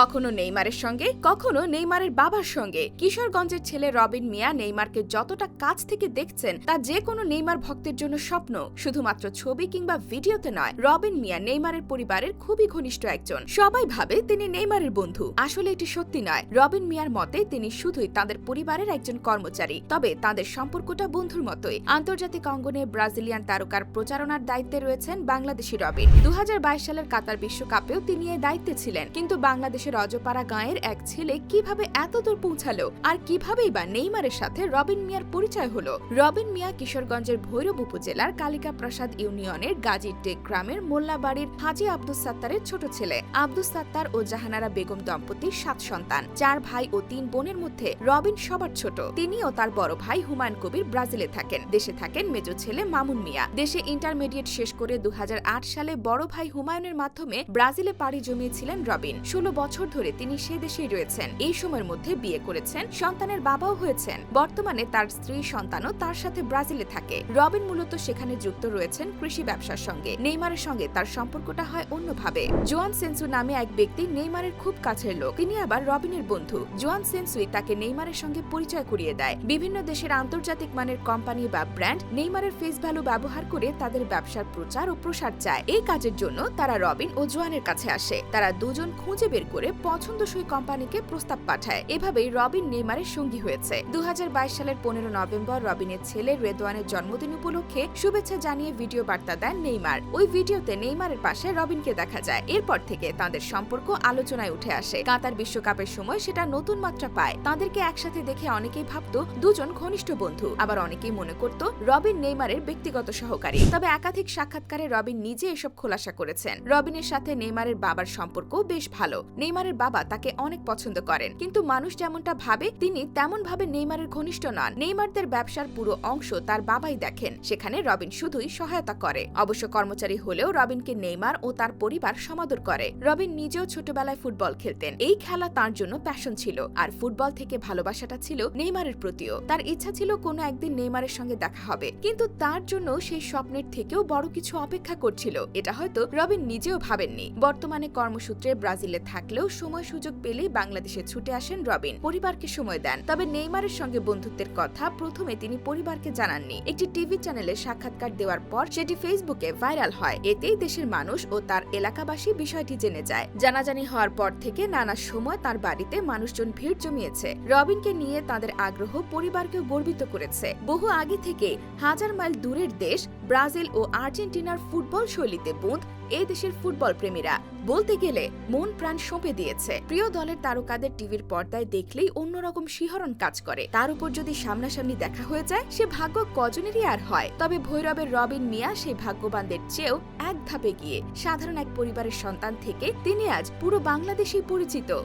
কখনো নেইমারের সঙ্গে, কখনো নেইমারের বাবার সঙ্গে। কিশোরগঞ্জের ছেলে রবিন মিয়া নেইমারকে যতটা কাছ থেকে দেখছেন, তা যে কোনো নেইমার ভক্তের জন্য স্বপ্ন। শুধুমাত্র ছবি কিংবা ভিডিওতে নয়, রবিন মিয়া নেইমারের পরিবারের খুবই ঘনিষ্ঠ একজন। সবাই ভাবে তিনি নেইমারের বন্ধু। আসলে এটি সত্যি নয়। রবিন মিয়ার মতে, তিনি শুধুই তাদের পরিবারের একজন কর্মচারী। তবে তাদের সম্পর্কটা বন্ধুর মতোই। আন্তর্জাতিক অঙ্গনে ব্রাজিলিয়ান তারকার প্রচারণার দায়িত্বে রয়েছেন বাংলাদেশি রবিন। দু হাজার বাইশ সালের কাতার বিশ্বকাপেও তিনি এই দায়িত্বে ছিলেন। কিন্তু বাংলাদেশের অজপাড়া গাঁয়ের এক ছেলে কীভাবে এত দূর পৌঁছালো আর কিভাবেই বা নেইমারের সাথে রবিন মিয়ার পরিচয় হলো? রবিন মিয়া কিশোরগঞ্জের ভৈরব উপজেলার কালিকা প্রসাদ ইউনিয়নের গাজীর টেক গ্রামের মোল্লাবাড়ির হাজি আব্দুস সাত্তারের ছোট ছেলে। আব্দুস সাত্তার ও জাহানারা বেগম দম্পতির সাত সন্তান। চার ভাই ও তিন বোনের মধ্যে রবিন সবার ছোট। তিনি ও তার বড় ভাই হুমায়ুন কবির ব্রাজিলে থাকেন। দেশে থাকেন মেজ ছেলে মামুন মিয়া। দেশে ইন্টারমিডিয়েট শেষ করে দু হাজার আট সালে বড় ভাই হুমায়ুনের মাধ্যমে ব্রাজিলে পাড়ি জমিয়েছিলেন রবিন। ষোলো বছর ধরে তিনি সে দেশেই রয়েছেন। এই সময়ের মধ্যে বিয়ে করেছেন, সন্তানের বাবাও হয়েছেন। বর্তমানে তার স্ত্রী সন্তানও তার সাথে ব্রাজিলে থাকে। রবিন মূলত সেখানে যুক্ত রয়েছেন কৃষি ব্যবসার সঙ্গে। নেইমারের সঙ্গে তার সম্পর্কটা হয় অন্যভাবে। জোয়ান সেন্সু নামে এক ব্যক্তি নেইমারের খুব কাছের লোক। তিনি আবার রবিনের বন্ধু। জোয়ান সেন্সুই তাকে নেইমারের সঙ্গে পরিচয় করিয়ে দেয়। বিভিন্ন দেশের আন্তর্জাতিক মানের কোম্পানি বা ব্র্যান্ড নেইমারের ফেস ভ্যালু ব্যবহার করে তাদের ব্যবসার প্রচার ও প্রসার চায়। এই কাজের জন্য তারা রবিন ও জোয়ানের কাছে আসে। তারা দুজন খুঁজে বের করে পছন্দসই কোম্পানিকে প্রস্তাব পাঠায়। এভাবেই রবিন নেইমারের সঙ্গী হয়েছে। দু সালের পনেরো নভেম্বর রবিনের ছেলে রেদওয়ানের জন্মদিন উপলক্ষে শুভেচ্ছা জানিয়ে ভিডিও বার্তা দেন নেইমার। ওই ভিডিওতে নেইমারের পাশে রবিনকে দেখা যায়। এরপর থেকে তাদের সম্পর্ক আলোচনায় উঠে আসে। কাতার বিশ্বকাপের সময় সেটা নতুন মাত্রা পায়। তাদেরকে একসাথে দেখে অনেকেই ভাবত, দুজন ঘনিষ্ঠ বন্ধু। আবার অনেকেই মনে করত, রবিন নেইমারের ব্যক্তিগত সহকারী। তবে একাধিক সাক্ষাৎকারে রবিন নিজে এসব খোলাসা করেছেন। রবিনের সাথে নেইমারের বাবার সম্পর্ক বেশ ভালো। নেইমারের বাবা তাকে অনেক পছন্দ করেন। কিন্তু মানুষ যেমনটা ভাবে, তিনি তেমন ভাবে নেইমারের ঘনিষ্ঠ নন। নেইমারদের ব্যবসার পুরো অংশ তার বাবাই দেখেন, সেখানে রবিন শুধুই সহায়তা করে। অবশ্য কর্মচারী হলেও রবিনকে নেইমার ও তার পরিবার সমাদর করে। রবিন নিজেও ছোটবেলায় ফুটবল খেলতেন। এই খেলা তার জন্য প্যাশন ছিল, আর ফুটবল থেকে ভালোবাসাটা ছিল নেইমারের প্রতিও। তার ইচ্ছা ছিল কোনো একদিন নেইমারের সঙ্গে দেখা হবে। কিন্তু তার জন্য সেই স্বপ্নের থেকেও বড় কিছু অপেক্ষা করছিল। এটা হয়তো রবিন নিজেও ভাবেননি। বর্তমানে কর্মসূত্রে ব্রাজিলে থাকলেও সময় সুযোগ পেলেই বাংলাদেশে ছুটে আসেন রবিন। পরিবারকে সময় দেন। তবে নেইমারের সঙ্গে বন্ধুত্বের কথা প্রথমে তিনি পরিবারকে জানাননি। একটি টিভি চ্যানেলে সাক্ষাৎকার দেওয়ার পর সেটি ফেসবুকে ভাইরাল হয়। এতেই দেশের মানুষ ও তার এলাকাবাসী বিষয়টি জেনে যায়। জানাজানি হওয়ার পর থেকে নানা সময় তার বাড়িতে মানুষজন ভিড় জমিয়েছে। রবিনকে নিয়ে তাদের আগ্রহ পরিবারকেও গর্বিত করেছে। বহু আগে থেকে হাজার মাইল দূরের দেশ, ব্রাজিল ও আর্জেন্টিনার ফুটবল শৈলীতে বুঁদ এই দেশের ফুটবল প্রেমীরা। বলতে গেলে, মন প্রাণ সঁপে দিয়েছে। প্রিয় দলের তারকাদের টিভির পর্দায় দেখলেই অন্যরকম শিহরণ কাজ করে। তার উপর যদি সামনাসামনি দেখা হয়ে যায়, সে ভাগ্য কজনেরই আর হয়। তবে ভৈরবের রবিন মিয়া সেই ভাগ্যবানদের চেয়েও এক ধাপে গিয়ে সাধারণ এক পরিবারের সন্তান থেকে তিনি আজ পুরো বাংলাদেশেই পরিচিত।